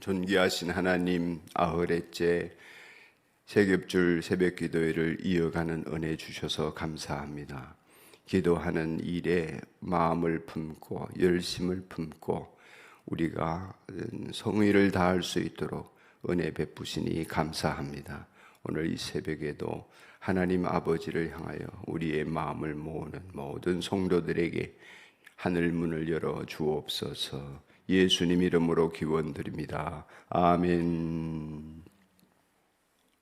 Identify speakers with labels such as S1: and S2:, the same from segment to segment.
S1: 존귀하신 하나님 아흐레째 세겹줄 새벽 기도회를 이어가는 은혜 주셔서 감사합니다. 기도하는 일에 마음을 품고 열심을 품고 우리가 성의를 다할 수 있도록 은혜 베푸시니 감사합니다. 오늘 이 새벽에도 하나님 아버지를 향하여 우리의 마음을 모으는 모든 성도들에게 하늘 문을 열어 주옵소서. 예수님 이름으로 기원드립니다. 아멘.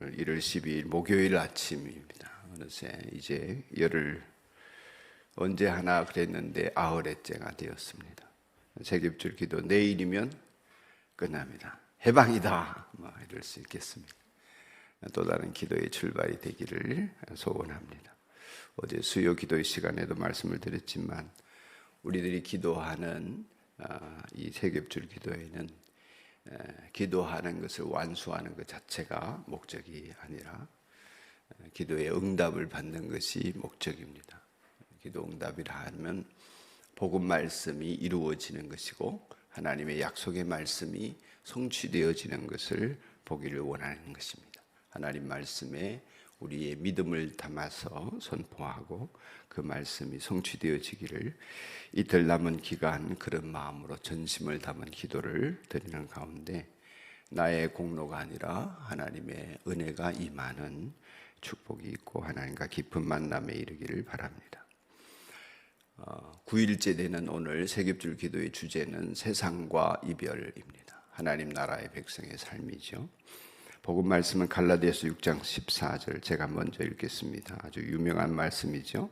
S1: 1월 12일 목요일 아침입니다. 어느새 이제 열흘 언제 하나 그랬는데 아흘째가 되었습니다. 세겹줄 기도 내일이면 끝납니다. 해방이다. 뭐 이럴 수 있겠습니다. 또 다른 기도의 출발이 되기를 소원합니다. 어제 수요 기도의 시간에도 말씀을 드렸지만 우리들이 기도하는 아, 이 세겹줄 기도에는 기도하는 것을 완수하는 것 자체가 목적이 아니라 기도의 응답을 받는 것이 목적입니다. 기도 응답이라 하면 복음 말씀이 이루어지는 것이고 하나님의 약속의 말씀이 성취되어지는 것을 보기를 원하는 것입니다. 하나님 말씀에 우리의 믿음을 담아서 선포하고 그 말씀이 성취되어지기를 이틀 남은 기간 그런 마음으로 전심을 담은 기도를 드리는 가운데 나의 공로가 아니라 하나님의 은혜가 임하는 축복이 있고 하나님과 깊은 만남에 이르기를 바랍니다. 어, 9일째 되는 오늘 세겹줄 기도의 주제는 세상과 이별입니다. 하나님 나라의 백성의 삶이죠. 복음 말씀은 갈라디아서 6장 14절 제가 먼저 읽겠습니다. 아주 유명한 말씀이죠.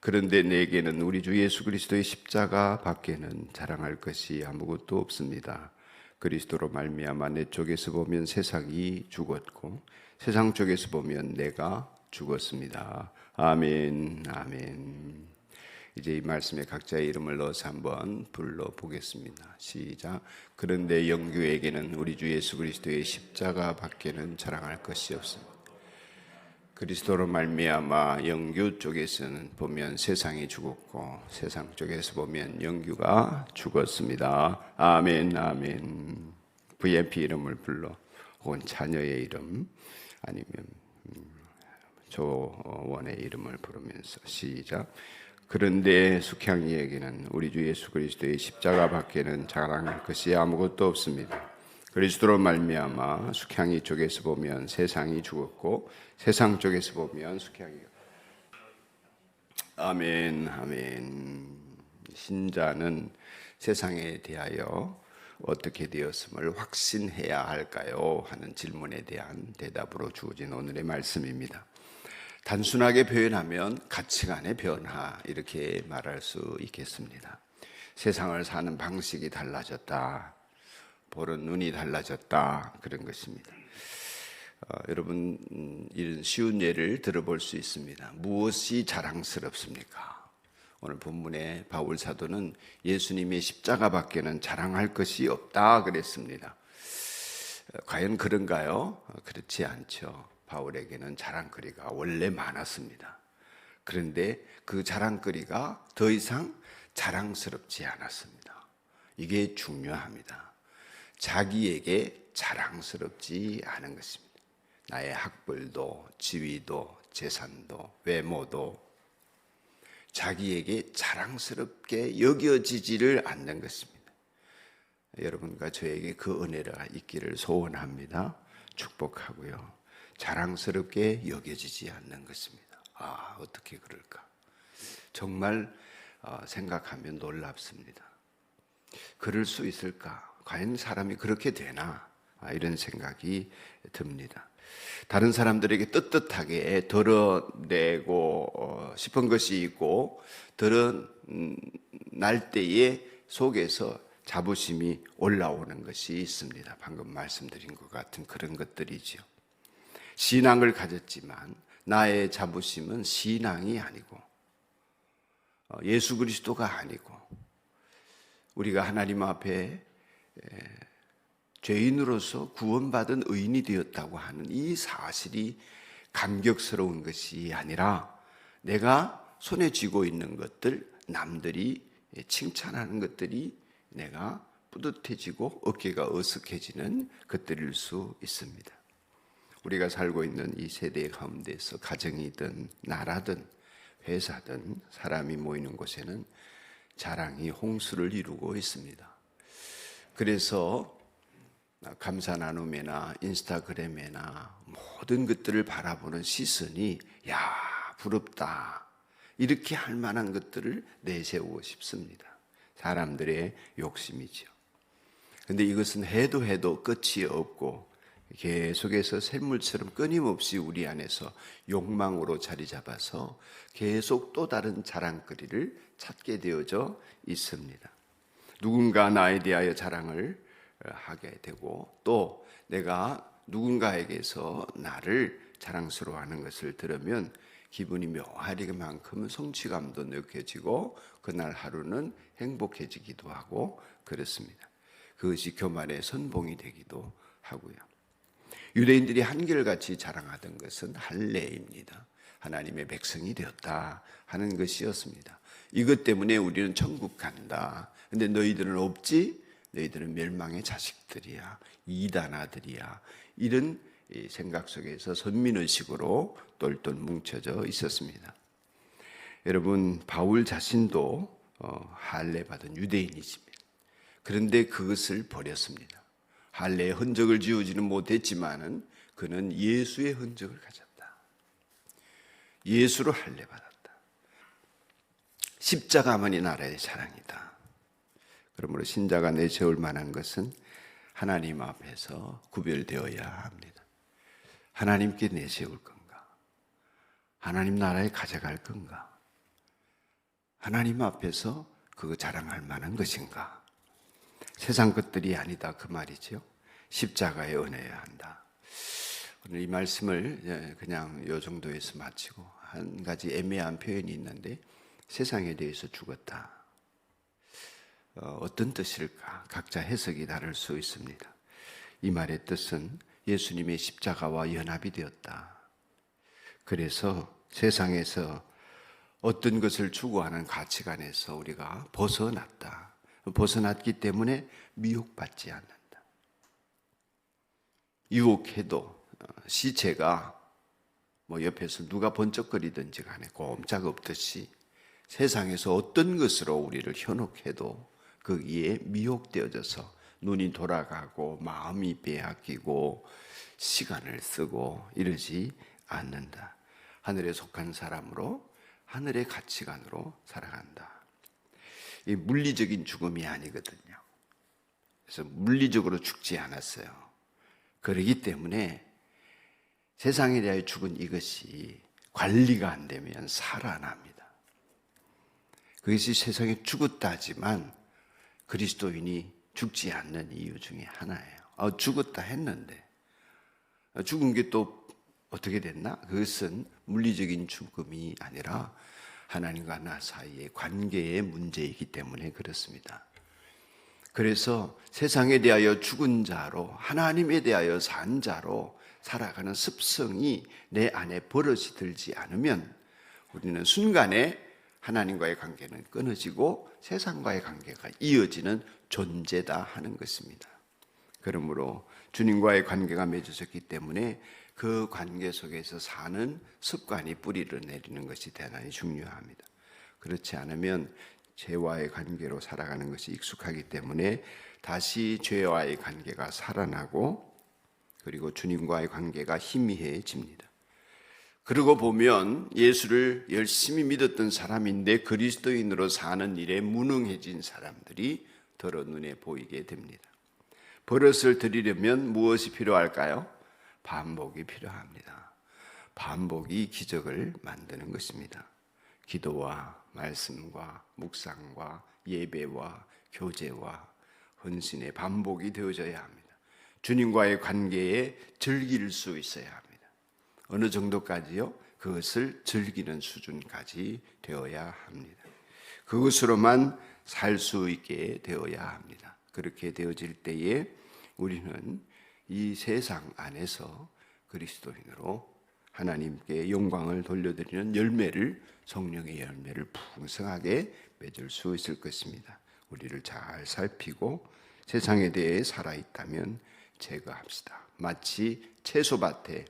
S1: 그런데 내게는 우리 주 예수 그리스도의 십자가 밖에는 자랑할 것이 아무것도 없습니다. 그리스도로 말미암아 내 쪽에서 보면 세상이 죽었고 세상 쪽에서 보면 내가 죽었습니다. 아멘. 아멘. 이제 이 말씀에 각자의 이름을 넣어서 한번 불러 보겠습니다. 시작. 그런데 영규에게는 우리 주 예수 그리스도의 십자가 밖에는 자랑할 것이 없습니다. 그리스도로 말미암아 영규 쪽에서는 보면 세상이 죽었고 세상 쪽에서 보면 영규가 죽었습니다. 아멘, 아멘. VMP 이름을 불러 혹은 자녀의 이름 아니면 음, 조원의 이름을 부르면서 시작. 그런데 숙향이에게는 우리 주 예수 그리스도의 십자가 밖에는 자랑할 것이 아무것도 없습니다. 그리스도로 말미암아 숙향이 쪽에서 보면 세상이 죽었고 세상 쪽에서 보면 숙향이 아멘 아멘 신자는 세상에 대하여 어떻게 되었음을 확신해야 할까요? 하는 질문에 대한 대답으로 주어진 오늘의 말씀입니다. 단순하게 표현하면 가치관의 변화 이렇게 말할 수 있겠습니다. 세상을 사는 방식이 달라졌다. 보는 눈이 달라졌다. 그런 것입니다. 어, 여러분 음, 이런 쉬운 예를 들어볼 수 있습니다. 무엇이 자랑스럽습니까? 오늘 본문에 바울 사도는 예수님의 십자가밖에는 자랑할 것이 없다 그랬습니다. 어, 과연 그런가요? 어, 그렇지 않죠. 바울에게는 자랑거리가 원래 많았습니다. 그런데 그 자랑거리가 더 이상 자랑스럽지 않았습니다. 이게 중요합니다. 자기에게 자랑스럽지 않은 것입니다. 나의 학벌도, 지위도, 재산도, 외모도 자기에게 자랑스럽게 여겨지지를 않는 것입니다. 여러분과 저에게 그 은혜가 있기를 소원합니다. 축복하고요. 자랑스럽게 여겨지지 않는 것입니다. 아, 어떻게 그럴까? 정말 어, 생각하면 놀랍습니다. 그럴 수 있을까? 과연 사람이 그렇게 되나? 아, 이런 생각이 듭니다. 다른 사람들에게 떳떳하게 드러내고 어, 싶은 것이 있고 드러날 때에 속에서 자부심이 올라오는 것이 있습니다. 방금 말씀드린 것 같은 그런 것들이죠. 신앙을 가졌지만 나의 자부심은 신앙이 아니고 어, 예수 그리스도가 아니고 우리가 하나님 앞에 죄인으로서 구원받은 의인이 되었다고 하는 이 사실이 감격스러운 것이 아니라 내가 손에 쥐고 있는 것들, 남들이 칭찬하는 것들이 내가 뿌듯해지고 어깨가 어색해지는 것들일 수 있습니다. 우리가 살고 있는 이 세대 가운데서 가정이든 나라든 회사든 사람이 모이는 곳에는 자랑이 홍수를 이루고 있습니다. 그래서 감사 나눔이나 인스타그램이나 모든 것들을 바라보는 시선이 야 부럽다 이렇게 할 만한 것들을 내세우고 싶습니다. 사람들의 욕심이죠. 근데 이것은 해도 해도 끝이 없고 계속해서 샘물처럼 끊임없이 우리 안에서 욕망으로 자리 잡아서 계속 또 다른 자랑거리를 찾게 되어져 있습니다. 누군가 나에 대하여 자랑을 어, 하게 되고 또 내가 누군가에게서 나를 자랑스러워하는 것을 들으면 기분이 묘하리만큼은 성취감도 느껴지고 그날 하루는 행복해지기도 하고 그렇습니다. 그것이 교만의 선봉이 되기도 하고요. 유대인들이 한결같이 자랑하던 것은 할례입니다. 하나님의 백성이 되었다 하는 것이었습니다. 이것 때문에 우리는 천국 간다. 근데 너희들은 없지? 너희들은 멸망의 자식들이야. 이단 아들이야. 이런 생각 속에서 선민의식으로 똘똘 뭉쳐져 있었습니다. 여러분, 바울 자신도 어, 할례 받은 유대인이십니다. 그런데 그것을 버렸습니다. 할례의 흔적을 지우지는 못했지만은 그는 예수의 흔적을 가졌다. 예수로 할례 받았다. 십자가만이 나라의 자랑이다. 그러므로 신자가 내세울 만한 것은 하나님 앞에서 구별되어야 합니다. 하나님께 내세울 건가? 하나님 나라에 가져갈 건가? 하나님 앞에서 그거 자랑할 만한 것인가? 세상 것들이 아니다 그 말이죠. 십자가에 은혜야 한다. 오늘 이 말씀을 예, 그냥 요 정도에서 마치고 한 가지 애매한 표현이 있는데 세상에 대해서 죽었다. 어, 어떤 뜻일까? 각자 해석이 다를 수 있습니다. 이 말의 뜻은 예수님의 십자가와 연합이 되었다. 그래서 세상에서 어떤 것을 추구하는 가치관에서 우리가 벗어났다. 벗어났기 때문에 미혹받지 않는다. 유혹해도 어, 시체가 뭐 옆에서 누가 번쩍거리든지 간에 꼼짝 없듯이 세상에서 어떤 것으로 우리를 현혹해도 거기에 미혹되어져서 눈이 돌아가고 마음이 빼앗기고 시간을 쓰고 이러지 않는다. 하늘에 속한 사람으로 하늘의 가치관으로 살아간다. 이 물리적인 죽음이 아니거든요. 그래서 물리적으로 죽지 않았어요. 그러기 때문에 세상에 대하여 죽은 이것이 관리가 안 되면 살아납니다. 그것이 세상에 죽었다 하지만 그리스도인이 죽지 않는 이유 중에 하나예요. 아, 죽었다 했는데 아, 죽은 게 또 어떻게 됐나? 그것은 물리적인 죽음이 아니라 하나님과 나 사이의 관계의 문제이기 때문에 그렇습니다. 그래서 세상에 대하여 죽은 자로 하나님에 대하여 산 자로 살아가는 습성이 내 안에 버릇이 들지 않으면 우리는 순간에 하나님과의 관계는 끊어지고 세상과의 관계가 이어지는 존재다 하는 것입니다. 그러므로 주님과의 관계가 맺어졌기 때문에 그 관계 속에서 사는 습관이 뿌리를 내리는 것이 대단히 중요합니다. 그렇지 않으면 죄와의 관계로 살아가는 것이 익숙하기 때문에 다시 죄와의 관계가 살아나고 그리고 주님과의 관계가 희미해집니다. 그러고 보면 예수를 열심히 믿었던 사람인데 그리스도인으로 사는 일에 무능해진 사람들이 더러 눈에 보이게 됩니다. 버릇을 들이려면 무엇이 필요할까요? 반복이 필요합니다. 반복이 기적을 만드는 것입니다. 기도와 말씀과 묵상과 예배와 교제와 헌신의 반복이 되어져야 합니다. 주님과의 관계에 즐길 수 있어야 합니다. 어느 정도까지요? 그것을 즐기는 수준까지 되어야 합니다. 그것으로만 살 수 있게 되어야 합니다. 그렇게 되어질 때에 우리는 이 세상 안에서 그리스도인으로 하나님께 영광을 돌려드리는 열매를 성령의 열매를 풍성하게 맺을 수 있을 것입니다. 우리를 잘 살피고 세상에 대해 살아 있다면 제거합시다. 마치 채소밭에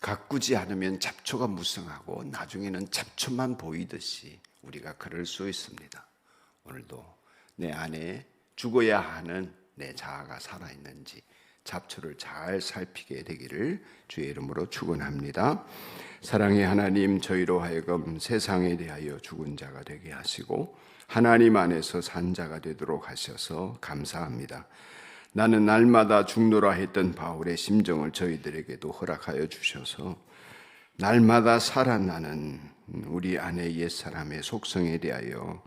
S1: 가꾸지 않으면 잡초가 무성하고 나중에는 잡초만 보이듯이 우리가 그럴 수 있습니다. 오늘도 내 안에 죽어야 하는 내 자아가 살아 있는지 잡초를 잘 살피게 되기를 주의 이름으로 축원합니다. 사랑의 하나님 저희로 하여금 세상에 대하여 죽은 자가 되게 하시고 하나님 안에서 산 자가 되도록 하셔서 감사합니다. 나는 날마다 죽노라 했던 바울의 심정을 저희들에게도 허락하여 주셔서 날마다 살아나는 우리 안의 옛사람의 속성에 대하여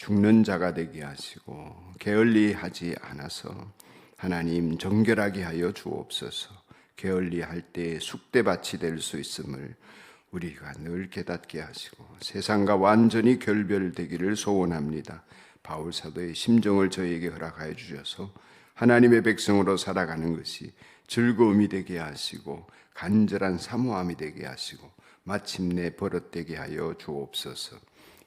S1: 죽는 자가 되게 하시고 게을리 하지 않아서 하나님 정결하게 하여 주옵소서. 게을리 할 때 숙대밭이 될 수 있음을 우리가 늘 깨닫게 하시고 세상과 완전히 결별되기를 소원합니다. 바울 사도의 심정을 저에게 허락하여 주셔서 하나님의 백성으로 살아가는 것이 즐거움이 되게 하시고 간절한 사모함이 되게 하시고 마침내 버릇되게 하여 주옵소서.